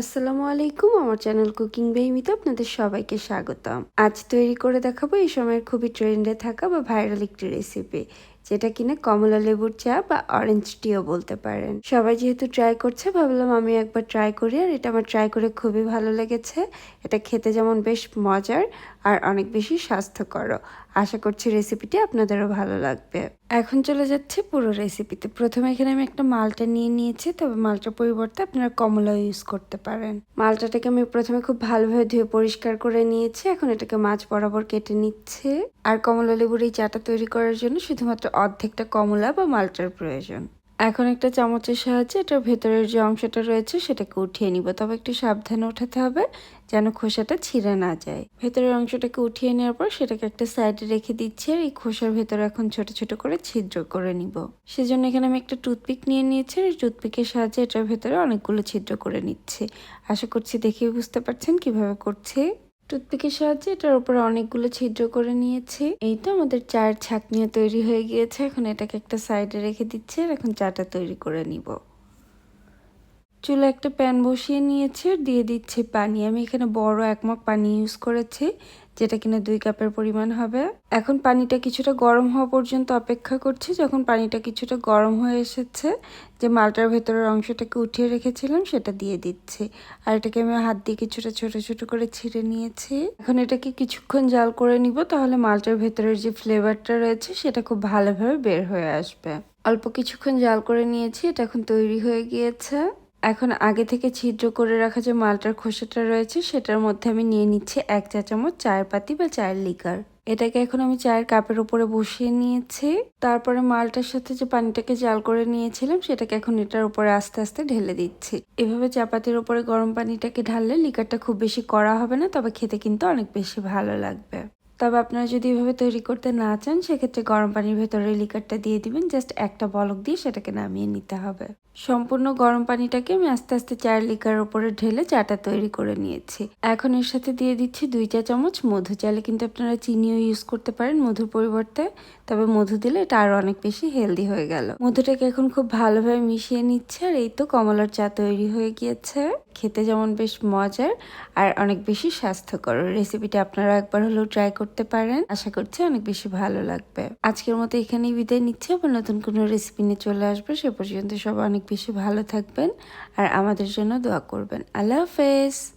আসসালামু আলাইকুম, আমার চ্যানেল কুকিং বেইমিতে আপনাদের সবাইকে স্বাগতম। আজ তৈরি করে দেখাবো এই সময়ের খুবই ট্রেন্ডে থাকা বা ভাইরাল একটি রেসিপি যেটা কিনা কমলা লেবুর চা বা অরেঞ্জ টিও বলতে পারেন। সবাই যেহেতু ট্রাই করছে, ভাবলাম আমি একবার ট্রাই করি আর এটা আমার ট্রাই করে খুবই ভালো লেগেছে। এটা খেতে যেমন বেশ মজার আর অনেক বেশি স্বাস্থ্যকর আশা করছি রেসিপিটি আপনাদেরও ভালো লাগবে। এখন চলে যাচ্ছে পুরো রেসিপিতে প্রথমে এখানে আমি একটা মালটা নিয়ে নিয়েছি, তবে মালটার পরিবর্তে আপনারা কমলা ইউজ করতে পারেন। মালটাটাকে আমি প্রথমে খুব ভালোভাবে ধুয়ে পরিষ্কার করে নিয়েছি, এখন এটাকে মাছ বরাবর কেটে নিচ্ছে। আর কমলা লেবুর এই চাটা তৈরি করার জন্য শুধুমাত্র অর্ধেকটা কমলা বা মালটার প্রয়োজন। এখন একটা চামচের সাহায্যে এটার ভেতরের যে অংশটা রয়েছে সেটাকে উঠিয়ে নিব। তবে একটু সাবধানে উঠাতে হবে যেন খোসাটা ছিঁড়ে না যায়। ভেতরের অংশটাকে উঠিয়ে নেওয়ার পর সেটাকে একটা সাইডে রেখে দিচ্ছি আর এই খোসার ভেতরে এখন ছোট ছোট করে ছিদ্র করে নিব। সেজন্য এখানে আমি একটা টুথপিক নিয়ে নিয়েছি আর টুথপিকের সাহায্যে এটার ভেতরে অনেকগুলো ছিদ্র করে নিচ্ছি। আশা করছি দেখেই বুঝতে পারছেন কীভাবে করছি। টুথপিকের সাহায্যে এটার উপরে অনেকগুলো ছিদ্র করে নিয়েছি। এই তো আমাদের চায়ের ছাঁকনিও তৈরি হয়ে গিয়েছে। এখন এটাকে একটা সাইডে রেখে দিচ্ছি এখন চাটা তৈরি করে নিব। চুলা একটা প্যান বসিয়ে নিয়েছি, দিয়ে দিচ্ছি পানি। আমি এখানে বড় এক মগ পানি ইউজ করেছি, যেটা কিনা দুই কাপের পরিমাণ হবে। এখন পানিটা কিছুটা গরম হওয়া পর্যন্ত অপেক্ষা করছি। যখন পানিটা কিছুটা গরম হয়ে এসেছে, যে মালটার ভেতরের অংশটাকে উঠিয়ে রেখেছিলাম, সেটা দিয়ে দিচ্ছি। আর এটাকে আমি হাত দিয়ে কিছুটা ছোট ছোট করে ছিঁড়ে নিয়েছি। এখন এটাকে কিছুক্ষণ জাল করে নিব, তাহলে মালটার ভেতরের যে ফ্লেভারটা রয়েছে, সেটা খুব ভালোভাবে বের হয়ে আসবে। অল্প কিছুক্ষণ জাল করে নিয়েছি, এটা এখন তৈরি হয়ে গিয়েছে। এখন আগে থেকে ছিদ্র করে রাখা যে মালটার খোসাটা রয়েছে, সেটার মধ্যে আমি নিয়ে নিচ্ছি এক চা চামচ চায়ের পাতি বা চায়ের লিকার। এটাকে এখন আমি চায়ের কাপের উপরে বসিয়ে নিয়েছি। তারপরে মালটার সাথে যে পানিটাকে জাল করে নিয়েছিলাম, সেটাকে এখন এটার উপরে আস্তে আস্তে ঢেলে দিচ্ছি। এভাবে চাপাতির উপরে গরম পানিটাকে ঢাললে লিকারটা খুব বেশি করা হবে না, তবে খেতে কিন্তু অনেক বেশি ভালো লাগবে। তবে আপনারা যদি এভাবে তৈরি করতে না চান, সেক্ষেত্রে গরম পানির ভেতরে লিকারটা দিয়ে দিবেন। জাস্ট একটা বলক দিয়ে সেটাকে নামিয়ে নিতে হবে। সম্পূর্ণ গরম পানিটাকে আমি আস্তে আস্তে চায়ের লিকার উপরে ঢেলে চাটা তৈরি করে নিয়েছি। এখন এর সাথে দিয়ে দিচ্ছি দুই চা চামচ মধু। চাইলে কিন্তু আপনারা চিনিও ইউজ করতে পারেন মধুর পরিবর্তে, তবে মধু দিলে এটা আরও অনেক বেশি হেলদি হয়ে গেল। মধুটাকে এখন খুব ভালোভাবে মিশিয়ে নিচ্ছে, আর এই তো কমলার চা তৈরি হয়ে গিয়েছে। খেতে যেমন বেশ মজার, আর অনেক বেশি স্বাস্থ্যকর। রেসিপিটা আপনারা একবার হলেও ট্রাই করতে পারেন। আশা করছি অনেক বেশি ভালো লাগবে। আজকের মতো এখানেই বিদায় নিচ্ছি। আবার নতুন কোনো রেসিপি নিয়ে চলে আসবে। সে পর্যন্ত সবাই অনেক বেশি ভালো থাকবেন আর আমাদের জন্য দোয়া করবেন। আল্লাহ হাফেজ।